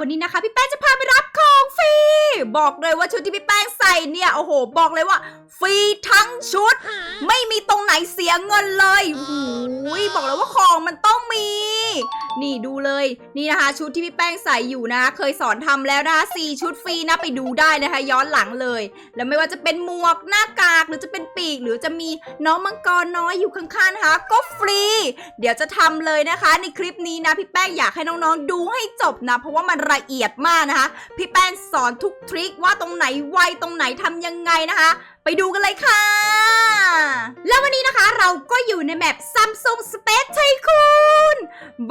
วันนี้นะคะ พี่แป้งจะพาไปรับ รี บอกเลยว่าชุดที่พี่แป้งใส่เนี่ย โอ้โห บอกเลยว่า ฟรีทั้งชุด ไม่มีตรงไหนเสียเงินเลยโอ้โหบอกเลยว่าของมันต้องมี นี่ดูเลย นี่นะคะ ชุดที่พี่แป้งใส่อยู่นะ เคยสอนทำแล้วนะคะสี่ชุดฟรีนะไปดูได้นะคะ ย้อนหลังเลย แล้วไม่ว่าจะเป็นหมวกหน้ากากหรือจะเป็นปีก หรือจะมีน้องมังกรน้อยอยู่ข้างๆนะคะ ก็ฟรี เดี๋ยวจะทำเลยนะคะ ในคลิปนี้นะพี่แป้งอยากให้น้องๆ ดูให้จบนะ เพราะว่ามันละเอียดมากนะคะ พี่แป้งสอนทุกทริคว่าตรงไหนไวตรงไหนทำยังไงนะคะ ไปดูกันเลยค่ะ แล้ววันนี้นะคะเราก็อยู่ในแมป Samsung Space Tycoon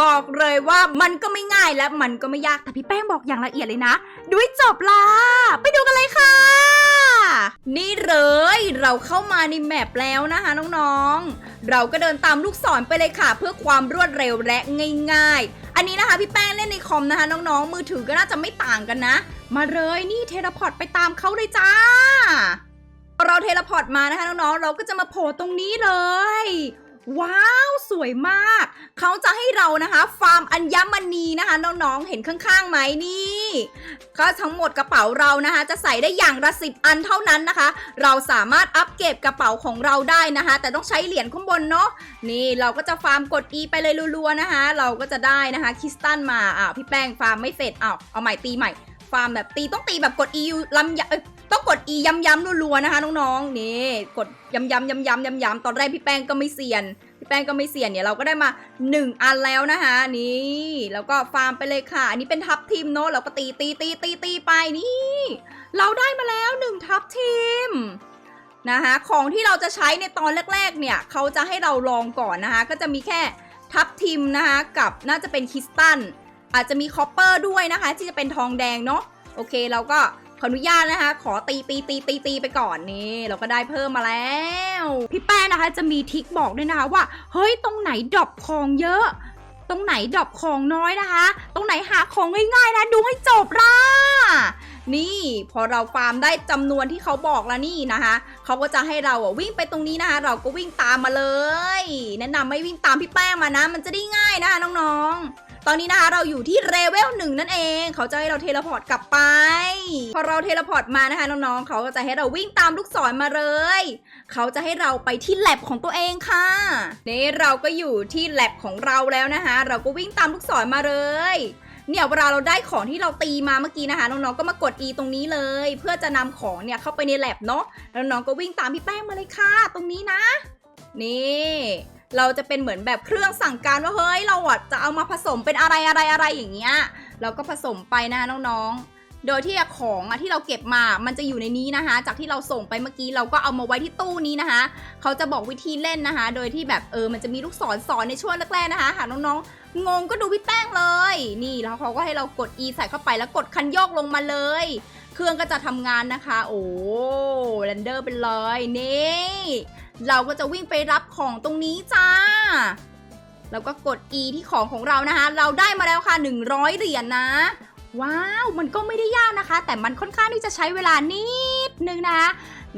บอกเลยว่ามันก็ไม่ง่ายและมันก็ไม่ยากแต่พี่แป้งบอกอย่างละเอียดเลยนะดูให้จบล่ะไปดูกันเลยค่ะ นี่เลยเราเข้ามาในแมปแล้วนะคะน้องๆ เราก็เดินตามลูกศรไปเลยค่ะ เพื่อความรวดเร็วและง่าย ๆ อันนี้นะคะพี่แป้งเล่นในคอมนะคะน้องๆ มือถือก็น่าจะไม่ต่างกันนะ มาเลยนี่เทเลพอร์ตไปตามเขาเลยจ้า เราเทเลพอร์ตมานะคะน้องๆ เราก็จะมาโผล่ตรงนี้เลย ว้าวสวยมาก เขาจะให้เรานะคะฟาร์มอัญมณีนะคะน้องๆ เห็นข้างๆไหมนี่ก็ทั้งหมดกระเป๋าเรานะคะ จะใส่ได้อย่างละสิบอันเท่านั้นนะคะ เราสามารถอัปเกรดกระเป๋าของเราได้นะคะ แต่ต้องใช้เหรียญข้างบนเนาะนี่เราก็จะฟาร์มกด E ไปเลยรัวๆนะคะ เราก็จะได้นะคะคริสตัลมาอ้าวพี่แป้งฟาร์มไม่เสร็จอ้าวเอาใหม่ตีใหม่ ฟาร์มแบบตีต้องตีแบบกด E ลำยเอ้ยต้องกด E ย้ำๆรัวๆนะคะน้องๆนี่กดย้ำๆย้ำๆย้ำๆตอนแรกพี่แป้งก็ไม่เซียนพี่แป้งก็ไม่เสี่ยนเนี่ยเราก็ได้มา 1 อันแล้วนะคะนี่แล้วก็ฟาร์มไปเลยค่ะ อันนี้เป็นทับทีมเนาะเราก็ตีตีตีตีตีไปนี่ เราได้มาแล้ว 1 ทับทีมนะคะของที่เราจะใช้ในตอนแรก ๆ เนี่ยเขาจะให้เราลองก่อนนะคะ ก็จะมีแค่ทับทิมนะคะกับน่าจะเป็นคริสตัล อาจจะมีคอปเปอร์ด้วยนะคะ ที่จะเป็นทองแดงเนาะโอเคเราก็ขออนุญาตนะคะ ขอตีตีตีตีตีไปก่อนนี่เราก็ได้เพิ่มมาแล้ว พี่แป้นะคะจะมีทริคบอกด้วยนะคะว่า เฮ้ยตรงไหนดรอปของเยอะ ตรงไหนดรอปของน้อยนะคะ ตรงไหนหาของง่ายๆนะดูให้จบล่ะนี่พอเราฟาร์มได้จำนวนที่เขาบอกแล้วนี่นะคะเขาก็จะให้เราอะวิ่งไปตรงนี้นะคะ เราก็วิ่งตามมาเลย แนะนำไม่วิ่งตามพี่แป้งมานะ มันจะได้ง่ายนะคะน้องๆ ตอนนี้นะคะเราอยู่ที่เลเวลหนึ่งนั่นเอง เขาจะให้เราเทเลพอร์ตกลับไป พอเราเทเลพอร์ตมานะคะน้องๆ เขาก็จะให้เราวิ่งตามลูกศรมาเลย เขาจะให้เราไปที่แ a บของตัวเองค่ะ นี่เราก็อยู่ที่แ a บของเราแล้วนะคะเราก็วิ่งตามลูกศรมาเลยเนี่ยเวลาเราได้ของที่เราตีมาเมื่อกี้นะคะน้องๆก็มากด E ตรงนี้เลย เพื่อจะนำของเนี่ยเข้าไปในแ a บเนาะแล้วน้องก็วิ่งตามพี่แป้งมาเลยค่ะ ตรงนี้นะ นี่ เราจะเป็นเหมือนแบบเครื่องสั่งการว่าเฮ้ยเราอะจะเอามาผสมเป็นอะไรอะไรอะไรอย่างเงี้ยเราก็ผสมไปนะน้องๆ โดยที่ของอะที่เราเก็บมา มันจะอยู่ในนี้นะคะ จากที่เราส่งไปเมื่อกี้เราก็เอามาไว้ที่ตู้นี้นะคะ เขาจะบอกวิธีเล่นนะคะ โดยที่แบบเออมันจะมีลูกศรสอนในช่วงแรกๆนะคะ หากน้องๆ งงก็ดูพี่แป้งเลย นี่แล้วเขาก็ให้เรากด E ใส่เข้าไปแล้วกดคันโยกลงมาเลย เครื่องก็จะทำงานนะคะ โอ้เรนเดอร์ไปเลยนี่ เราก็จะวิ่งไปรับของตรงนี้จ้า แล้วก็กด E ที่ของของเรานะคะ เราได้มาแล้วค่ะ 100 เหรียญนะ ว้าว มันก็ไม่ได้ยากนะคะ แต่มันค่อนข้างที่จะใช้เวลานิดนึงนะคะ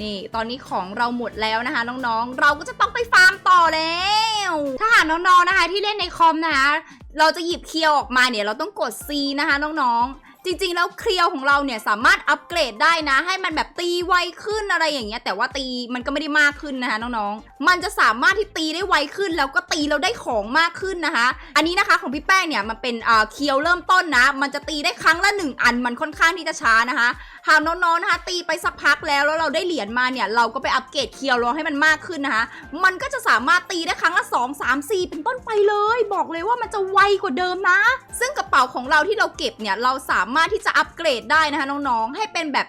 นี่ ตอนนี้ของเราหมดแล้วนะคะ น้องๆ เราก็จะต้องไปฟาร์มต่อแล้ว ถ้าหากน้องๆ นะคะที่เล่นในคอมนะคะ เราจะหยิบเคียวออกมาเนี่ย เราต้องกด C นะคะน้องๆ จริงๆ แล้วเคลียวของเราเนี่ยสามารถอัปเกรดได้นะ ให้มันแบบตีไวขึ้นอะไรอย่างเงี้ยแต่ว่าตีมันก็ไม่ได้มากขึ้นนะคะน้องๆ มันจะสามารถที่ตีได้ไวขึ้น แล้วก็ตีเราได้ของมากขึ้นนะคะ อันนี้นะคะของพี่แป้งเนี่ยมันเป็นอ่อเคียวเริ่มต้นนะ มันจะตีได้ครั้งละหนึ่งอันมันค่อนข้างที่จะช้านะคะหากน้องๆนะคะ ตีไปสักพักแล้วแล้วเราได้เหรียญมาเนี่ย เราก็ไปอัปเกรดเคียวรอให้มันมากขึ้นนะคะ มันก็จะสามารถตีได้ครั้งละ 2 3 4 เป็นต้นไปเลย บอกเลยว่ามันจะไวกว่าเดิมนะ ซึ่งกระเป๋าของเราที่เราเก็บเนี่ย เราสามารถที่จะอัปเกรดได้นะคะน้องๆ ให้เป็นแบบ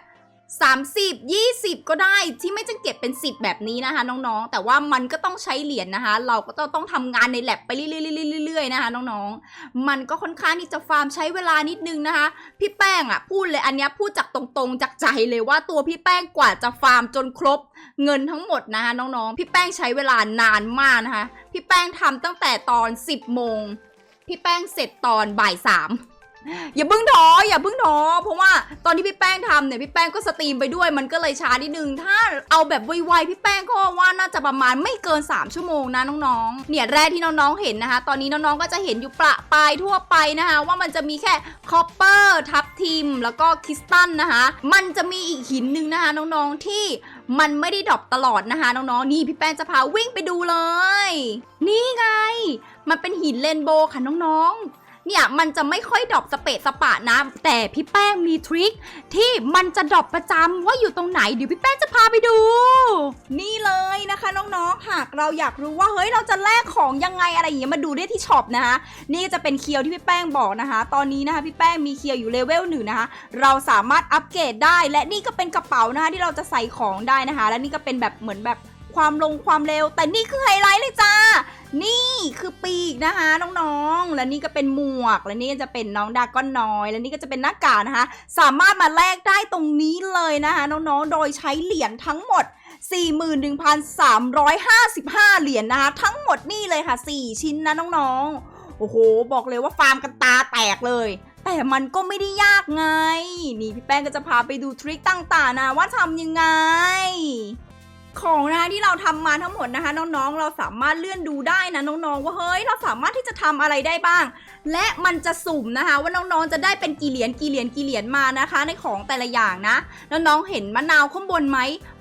30 20 ก็ได้ที่ไม่จะเก็บเป็น 10 แบบนี้นะคะ น้องๆ แต่ว่ามันก็ต้องใช้เหรียญนะคะ เราก็ต้องต้องทำงานในแ a บไปเรื่อยๆๆๆๆนะคะ น้องๆ มันก็ค่อนข้างที่จะฟาร์มใช้เวลานิดนึงนะคะ พี่แป้งอะพูดเลยอันนี้พูดจากตรงๆ จากใจเลยว่าตัวพี่แป้งกว่าจะฟาร์มจนครบเงินทั้งหมดนะคะ น้องๆ พี่แป้งใช้เวลานานมากนะคะ พี่แป้งทำตั้งแต่ตอน 10โมงพี่แป้งเสร็จตอนบ่ายสาม อย่าเพิ่งท้ออย่าเพิ่งท้อเพราะว่าตอนที่พี่แป้งทำเนี่ยพี่แป้งก็สตรีมไปด้วยมันก็เลยช้านิดนึง ถ้าเอาแบบไวๆพี่แป้งก็ว่าน่าจะประมาณไม่เกิน 3 ชั่วโมงนะน้องๆ เนี่ยแร่ที่น้องๆเห็นนะคะ ตอนนี้น้องๆก็จะเห็นอยู่ประปายทั่วไปนะคะว่ามันจะมีแค่คอปเปอร์ทับทิมแล้วก็คริสตัลนะคะมันจะมีอีกหินหนึ่งนะคะน้องๆที่มันไม่ได้ดรอปตลอดนะคะน้องๆนี่พี่แป้งจะพาวิ่งไปดูเลย นี่ไง มันเป็นหินเรนโบว์ค่ะน้องๆ เนี่ยมันจะไม่ค่อยดรอปสเปะสปะนะ แต่พี่แป้งมีทริคที่มันจะดรอปประจำว่าอยู่ตรงไหนเดี๋ยวพี่แป้งจะพาไปดู นี่เลยนะคะน้องๆ หากเราอยากรู้ว่าเฮ้ยเราจะแลกของยังไงอะไรอย่างเงี้ยมาดูได้ที่ช็อปนะคะนี่จะเป็นเคียวที่พี่แป้งบอกนะคะ ตอนนี้นะคะพี่แป้งมีเคียวอยู่เลเวลหนึ่งนะคะเราสามารถอัปเกรดได้ และนี่ก็เป็นกระเป๋านะคะที่เราจะใส่ของได้นะคะ และนี่ก็เป็นแบบเหมือนแบบความลงความเร็ว แต่นี่คือไฮไลท์เลยจ้า นี่คือปีกนะคะน้องๆ และนี่ก็เป็นหมวก และนี่ก็จะเป็นน้องดาก้อนน้อย และนี่ก็จะเป็นหน้ากากนะคะ สามารถมาแลกได้ตรงนี้เลยนะคะน้องๆ โดยใช้เหรียญทั้งหมด 41,355 เหรียญนะคะ ทั้งหมดนี่เลยค่ะ 4 ชิ้นนะน้องๆ โอ้โห บอกเลยว่าฟาร์มกันตาแตกเลยแต่มันก็ไม่ได้ยากไง นี่พี่แป้งก็จะพาไปดูทริคต่างๆนะว่าทำยังไง ของนะคะที่เราทำมาทั้งหมดนะคะน้องๆ เราสามารถเลื่อนดูได้นะน้องๆ ว่าเฮ้ยเราสามารถที่จะทำอะไรได้บ้าง และมันจะสุ่มนะคะว่าน้องๆจะได้เป็นกี่เหรียญกี่เหรียญกี่เหรียญมานะคะ ในของแต่ละอย่างนะน้องๆเห็นมะนาวข้างบนไหม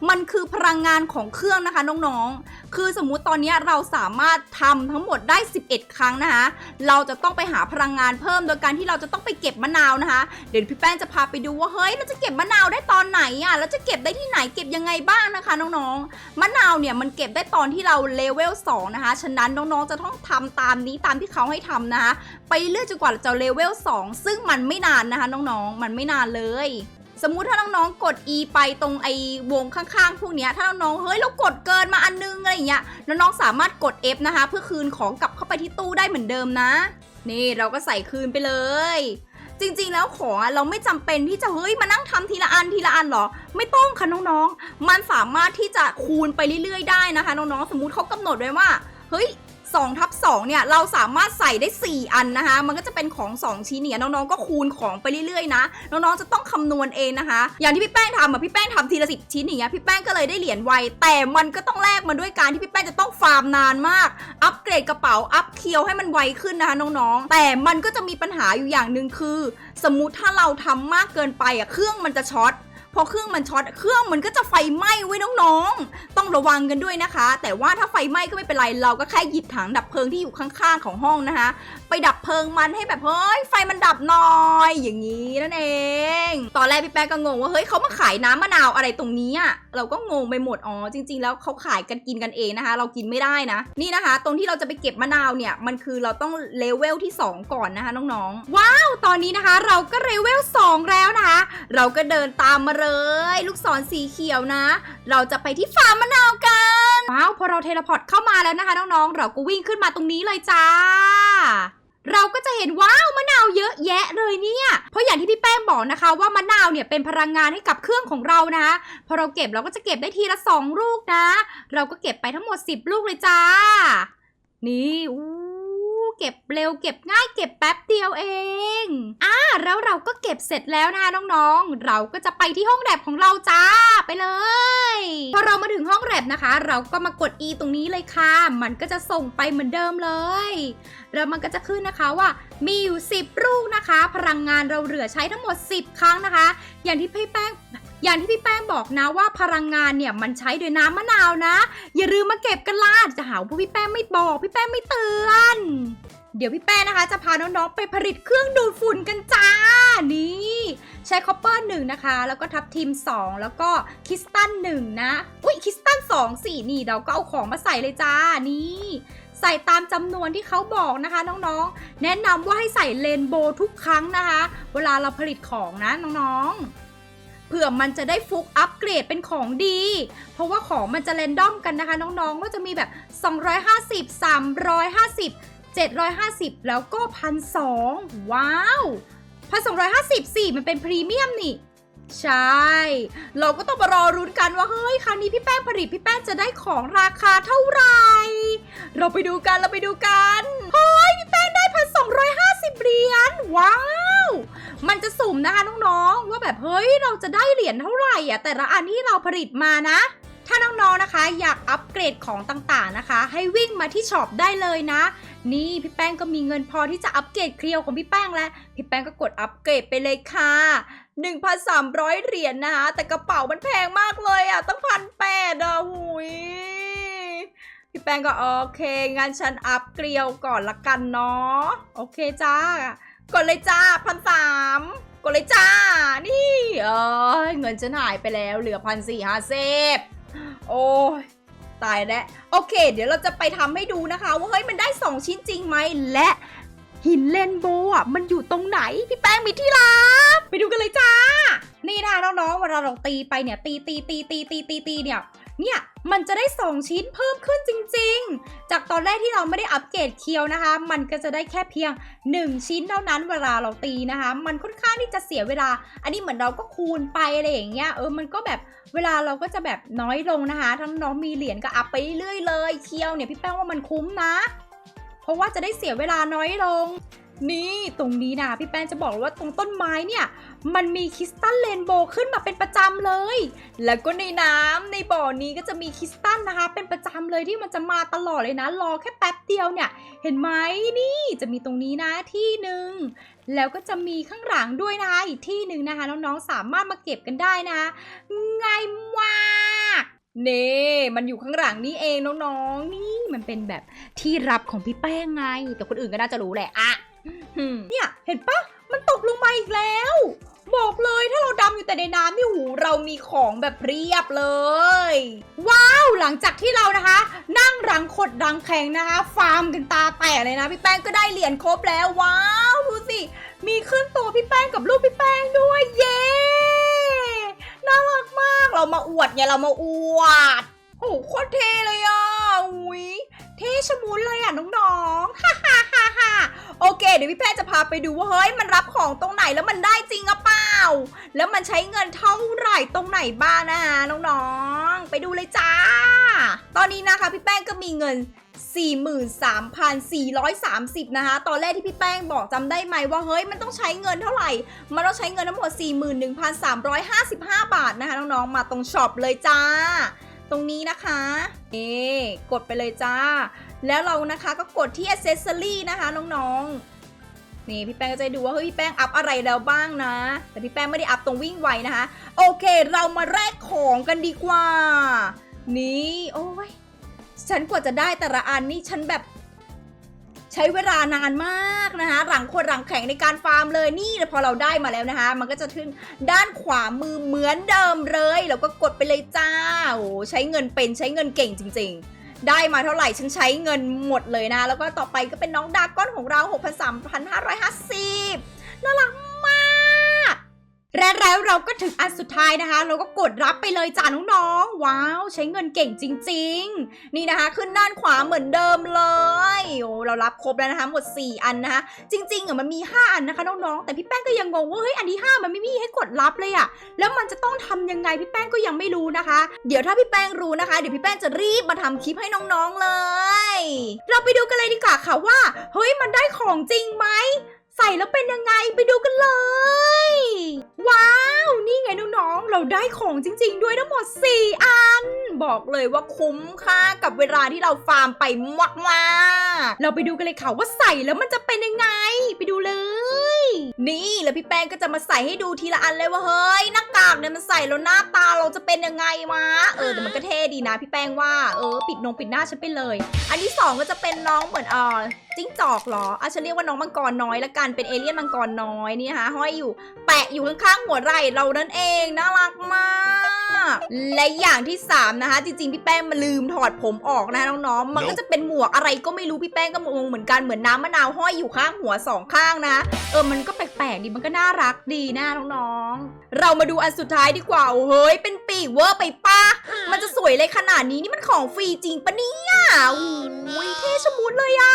มันคือพลังงานของเครื่องนะคะน้องๆ คือสมมุติตอนนี้เราสามารถทำทั้งหมดได้ 11 ครั้งนะคะเราจะต้องไปหาพลังงานเพิ่มโดยการที่เราจะต้องไปเก็บมะนาวนะคะเดี๋ยวพี่แป้งจะพาไปดูว่าเฮ้ยเราจะเก็บมะนาวได้ตอนไหนอะแล้วจะเก็บได้ที่ไหนเก็บยังไงบ้างนะคะน้องๆมะนาวเนี่ยมันเก็บได้ตอนที่เราเลเวล2นะคะ ฉะนั้นน้องๆจะต้องทำตามนี้ตามที่เขาให้ทำนะคะไปเรื่อยจนกว่าจะเลเวล2ซึ่งมันไม่นานนะคะน้องๆ มันไม่นานเลยสมมุติถ้าน้องๆ กด E ไปตรงไอ้วงข้างๆ พวกเนี้ย ถ้าน้องๆ เฮ้ยเรากดเกินมาอันนึงอะไรอย่างเงี้ย น้องๆ สามารถกด F นะคะ เพื่อคืนของกลับเข้าไปที่ตู้ได้เหมือนเดิมนะ นี่เราก็ใส่คืนไปเลย จริงๆ แล้วของอะเราไม่จำเป็นที่จะเฮ้ยมานั่งทำทีละอันทีละอันหรอ ไม่ต้องค่ะน้องๆ มันสามารถที่จะคูณไปเรื่อยๆ ได้นะคะน้องๆ สมมุติเขากำหนดไว้ว่า เฮ้ย 2ทับ2เนี่ยเราสามารถใส่ได้ 4 อันนะคะ มันก็จะเป็นของ 2 ชิ้นเนี่ยน้องๆก็คูณของไปเรื่อยๆนะน้องๆจะต้องคำนวณเองนะคะ อย่างที่พี่แป้งทำอะพี่แป้งทำทีละสิชิ้นอย่างเงี้ยพี่แป้งก็เลยได้เหรียญไวแต่มันก็ต้องแลกมาด้วยการที่พี่แป้งจะต้องฟาร์มนานมาก อัปเกรดกระเป๋าอัพเคียวให้มันไวขึ้นนะคะน้องๆ แต่มันก็จะมีปัญหาอยู่อย่างหนึ่งคือ สมมุติถ้าเราทำมากเกินไปอะเครื่องมันจะช็อต พอเครื่องมันช็อตเครื่องมันก็จะไฟไหม้ไว้ยน้องๆ ต้องระวังกันด้วยนะคะ แต่ว่าถ้าไฟไหม้ก็ไม่เป็นไรเราก็แค่หยิบถังดับเพลิงที่อยู่ข้างๆของห้องนะคะ ไปดับเพลิงมันให้แบบเฮ้ยไฟมันดับหน่อยอย่างนี้นั่นเอง ตอนแรกพี่แป๊กก็งงว่าเฮ้ยเขามาขายน้ำมะนาวอะไรตรงนี้อะเราก็งงไปหมดอ๋อจริง ๆ แล้วเขาขายกันกินกันเองนะคะ เรากินไม่ได้นะ นี่นะคะ ตรงที่เราจะไปเก็บมะนาวเนี่ยมันคือเราต้องเลเวลที่ 2 ก่อนนะคะน้องๆ ว้าว ตอนนี้นะคะ เราก็เลเวล2แล้วนะคะ เราก็เดินตามมาเลย ลูกศรสีเขียวนะ เราจะไปที่ฟาร์มมะนาวกัน ว้าว พอเราเทเลพอร์ตเข้ามาแล้วนะคะน้องๆ เราก็วิ่งขึ้นมาตรงนี้เลยจ้า เราก็จะเห็นว้าวมะนาวเยอะแยะเลยเนี่ย เพราะอย่างที่พี่แป้งบอกนะคะ ว่ามะนาวเนี่ยเป็นพลังงานให้กับเครื่องของเรานะ พอเราเก็บเราก็จะเก็บได้ทีละ 2 ลูกนะ เราก็เก็บไปทั้งหมด 10 ลูกเลยจ้า นี่อู้ เก็บเร็วเก็บง่ายเก็บแป๊บเดียวเองอ่าแล้วเราก็เก็บเสร็จแล้วนะคะน้องๆ เราก็จะไปที่ห้องแลบของเราจ้าไปเลยพอเรามาถึงห้องแลบนะคะ เราก็มากด E ตรงนี้เลยค่ะ มันก็จะส่งไปเหมือนเดิมเลย แล้วมันก็จะขึ้นนะคะว่ามีอยู่ 10 ลูกนะคะ พลังงานเราเหลือใช้ทั้งหมด 10 ครั้งนะคะ อย่างที่พี่แป้ง อย่างที่พี่แป้งบอกนะว่าพลังงานเนี่ยมันใช้ด้วยน้ำมะนาวนะ อย่าลืมมาเก็บกันล่ะจะหาว่าพี่แป้งไม่บอกพี่แป้งไม่เตือนเดี๋ยวพี่แป้งนะคะ จะพาน้องๆไปผลิตเครื่องดูดฝุ่นกันจ้า นี่ ใช้คอปเปอร์หนึ่งนะคะ แล้วก็ทับทิม 2 แล้วก็คริสตัลหนึ่งนะ อุ้ยคริสตัลสองสี่นี่ เราก็เอาของมาใส่เลยจ้า นี่ ใส่ตามจำนวนที่เขาบอกนะคะน้องๆ แนะนำว่าให้ใส่เลนโบว์ทุกครั้งนะคะ เวลาเราผลิตของนะน้องๆ เผื่อมันจะได้ฟุกอัปเกรดเป็นของดี เพราะว่าของมันจะเรนดอมกันนะคะน้องๆ ก็จะมีแบบ 250 350 750 แล้วก็พันสองว้าวพันสองร้อยห้าสิบสี่มันเป็นพรีเมียมนี่ ใช่ เราก็ต้องมารอรุ้นกันว่า เฮ้ย ครั้งนี้พี่แป้งผลิตพี่แป้งจะได้ของราคาเท่าไหร่ เราไปดูกัน เราไปดูกันเฮ้ย พี่แป้งได้พันสองร้อยห้าสิบเหรียญ ว้าว ว มันจะ สุ่มนะคะน้องๆว่าแบบเฮ้ยเราจะได้เหรียญเท่าไหร่อะแต่ละอันที่เราผลิตมานะ ถ้าน้องๆนะคะ อยากอัปเกรดของต่างๆนะคะ ให้วิ่งมาที่ช็อปได้เลยนะ นี่พี่แป้งก็มีเงินพอที่จะอัปเกรดเคลียวของพี่แป้งแล้วพี่แป้งก็กดอัปเกรดไปเลยค่ะ1,300 เหรียญนะคะ แต่กระเป๋ามันแพงมากเลยอะตั้งพันแปดอะหุยพี่แป้งก็โอเคงั้นฉันอัปเกลียวก่อนละกันเนาะโอเคจ้ากดเลยจ้าพันสาม กดเลยจ้า นี่เอ้ยเงินฉันหายไปแล้วเหลือพันสี่ห้าเซฟโอ้ยตายแล้ว โอเค เดี๋ยวเราจะไปทำให้ดูนะคะ ว่าเฮ้ยมันได้ 2 ชิ้นจริงไหมและหินเลนโบว์อะมันอยู่ตรงไหน พี่แป้งมีที่ลับไปดูกันเลยจ้า นี่นะน้องๆเวลาเราตีไปเนี่ย ตีตีตีตีตีตีตีเนี่ย เนี่ยมันจะได้ 2 ชิ้นเพิ่มขึ้นจริงๆ จากตอนแรกที่เราไม่ได้อัปเกรดเคียวนะคะ มันก็จะได้แค่เพียง 1 ชิ้นเท่านั้นเวลาเราตีนะคะ มันค่อนข้างที่จะเสียเวลา อันนี้เหมือนเราก็คูณไปอะไรอย่างเงี้ยเออมันก็แบบเวลาเราก็จะแบบน้อยลงนะคะ ทั้งน้องมีเหรียญก็อัพไปเรื่อยเลยเคียวเนี่ยพี่แป้งว่ามันคุ้มนะ เพราะว่าจะได้เสียเวลาน้อยลง นี่ตรงนี้นะพี่แป้งจะบอกเลยว่าตรงต้นไม้เนี่ย มันมีคริสตัลเรนโบว์ขึ้นมาเป็นประจำเลย แล้วก็ในน้ำในบ่อนี้ก็จะมีคริสตัลนะคะ เป็นประจำเลยที่มันจะมาตลอดเลยนะ รอแค่แป๊บเดียวเนี่ย เห็นไหมนี่จะมีตรงนี้นะที่หนึ่งแล้วก็จะมีข้างหลังด้วยนะคะอีกที่หนึ่งนะคะน้องๆสามารถมาเก็บกันได้นะง่ายมากเน่มันอยู่ข้างหลังนี่เองน้องๆ นี่มันเป็นแบบที่รับของพี่แป้งไง แต่คนอื่นก็น่าจะรู้แหละอะ เนี่ยเห็นปะมันตกลงมาอีกแล้ว บอกเลยถ้าเราดำอยู่แต่ในน้ำนี่หูเรามีของแบบเรียบเลย ว้าวหลังจากที่เรานะคะ นั่งรังขดรังแข็งนะคะ ฟาร์มกันตาแตกเลยนะพี่แป้งก็ได้เหรียญครบแล้วว้าวดูสิมีขึ้นตัวพี่แป้งกับรูปพี่แป้งด้วยเย้น่ารักมากเรามาอวดไงเรามาอวดโอ้โหโคตรเทเลยอะ อุ้ยเท่ชะมุนเลยอะน้องๆฮ่าฮ่าฮ่าฮ่าโอเค เดี๋ยวพี่แป้งจะพาไปดูว่าเฮ้ยมันรับของตรงไหนแล้วมันได้จริงหรือเปล่า แล้วมันใช้เงินเท่าไหร่ตรงไหนบ้างนะคะน้องๆ ไปดูเลยจ้า ตอนนี้นะคะพี่แป้งก็มีเงิน43,430 นะคะ ตอนแรกที่พี่แป้งบอกจำได้ไหมว่า เฮ้ย มันต้องใช้เงินเท่าไหร่ มันต้องใช้เงินทั้งหมด 41,355 บาทนะคะ น้อง ๆ มาตรงช็อปเลยจ้า ตรงนี้นะคะนี่กดไปเลยจ้า แล้วเรานะคะก็กดที่ accessory นะคะน้องๆ นี่พี่แป้งก็จะดูว่าเฮ้ยพี่แป้งอัพอะไรแล้วบ้างนะ แต่พี่แป้งไม่ได้อัพตรงวิ่งไวนะคะ โอเคเรามาแลกของกันดีกว่า นี่โอ้ยฉันกว่าจะได้แต่ละอันนี่ฉันแบบ ใช้เวลานานมากนะคะ หลังคนหลังแข็งในการฟาร์มเลยนี่พอเราได้มาแล้วนะคะ มันก็จะขึ้นด้านขวามือเหมือนเดิมเลยแล้วก็กดไปเลยจ้าโอ้ใช้เงินเป็นใช้เงินเก่งจริง ๆได้มาเท่าไหร่ฉันใช้เงินหมดเลยนะ แล้วก็ต่อไปก็เป็นน้องดาก้อนของเรา 6,350น่ารัก และแล้วเราก็ถึงอันสุดท้ายนะคะ เราก็กดรับไปเลยจ้าน้องๆ ว้าว ใช้เงินเก่งจริง ๆ นี่นะคะ ขึ้นด้านขวาเหมือนเดิมเลยโอ้เรารับครบแล้วนะคะ หมด 4 อันนะคะ จริงๆอะมันมี 5 อันนะคะน้องๆ แต่พี่แป้งก็ยังงงว่าเฮ้ยอันที่ 5 มันไม่มีให้กดรับเลยอะแล้วมันจะต้องทำยังไงพี่แป้งก็ยังไม่รู้นะคะ เดี๋ยวถ้าพี่แป้งรู้นะคะ เดี๋ยวพี่แป้งจะรีบมาทำคลิปให้น้องๆเลย เราไปดูกันเลยดีกว่าค่ะว่า เฮ้ยมันได้ของจริงไหมใส่แล้วเป็นยังไงไปดูกันเลย ว้าว นี่ไงน้องๆ เราได้ของจริง ๆ ด้วยทั้งหมด 4 อัน บอกเลยว่าคุ้มค่ากับเวลาที่เราฟาร์มไปมากๆเราไปดูกันเลยค่ะว่าใส่แล้วมันจะเป็นยังไง ไปดูเลย นี่แล้วพี่แป้งก็จะมาใส่ให้ดูทีละอันเลยว่าเฮ้ยหน้ากากเนี่ยมันใส่แล้วหน้าตาเราจะเป็นยังไงวะเออแต่มันก็เท่ดีนะ พี่แป้งว่าเออปิดนงปิดหน้าฉันไปเลย อันที่สองก็จะเป็นน้องเหมือนเออจิ้งจอกเหรออะฉันเรียกว่าน้องมังกรน้อยละกัน เป็นเอเลี่ยนมังกรน้อยนี่นะคะห้อยอยู่ แปะอยู่ข้างๆหัวไหล่เรานั่นเอง น่ารักมาก และอย่างที่สามนะคะ จริงๆ พี่แป้งมาลืมถอดผมออกนะคะน้องๆ มันก็จะเป็นหมวกอะไรก็ไม่รู้พี่แป้งก็งงเหมือนกัน เหมือนน้ำมะนาวห้อยอยู่ข้างหัวสองข้างนะ เออ มันก็แปลกๆดี มันก็น่ารักดีนะน้องๆ เรามาดูอันสุดท้ายดีกว่าเฮ้ย เป็นปีก เวอร์ไปป้ามันจะสวยเลยขนาดนี้นี่มันของฟรีจริงปะเนี่ยโอ้ยเท่ชะมุดเลยอะ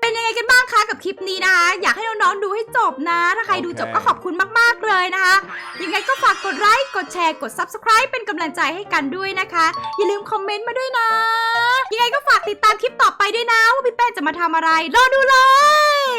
เป็นยังไงกันบ้างคะกับคลิปนี้นะคะ อยากให้น้องๆดูให้จบนะ ถ้าใครดูจบก็ขอบคุณมากๆเลยนะคะ ยังไงก็ฝากกดไลค์กดแชร์กด subscribe เป็นกำลังใจให้กันด้วยนะคะ อย่าลืมคอมเมนต์มาด้วยนะ ยังไงก็ฝากติดตามคลิปต่อไปด้วยนะ ว่าพี่แป้งจะมาทำอะไรรอดูเลย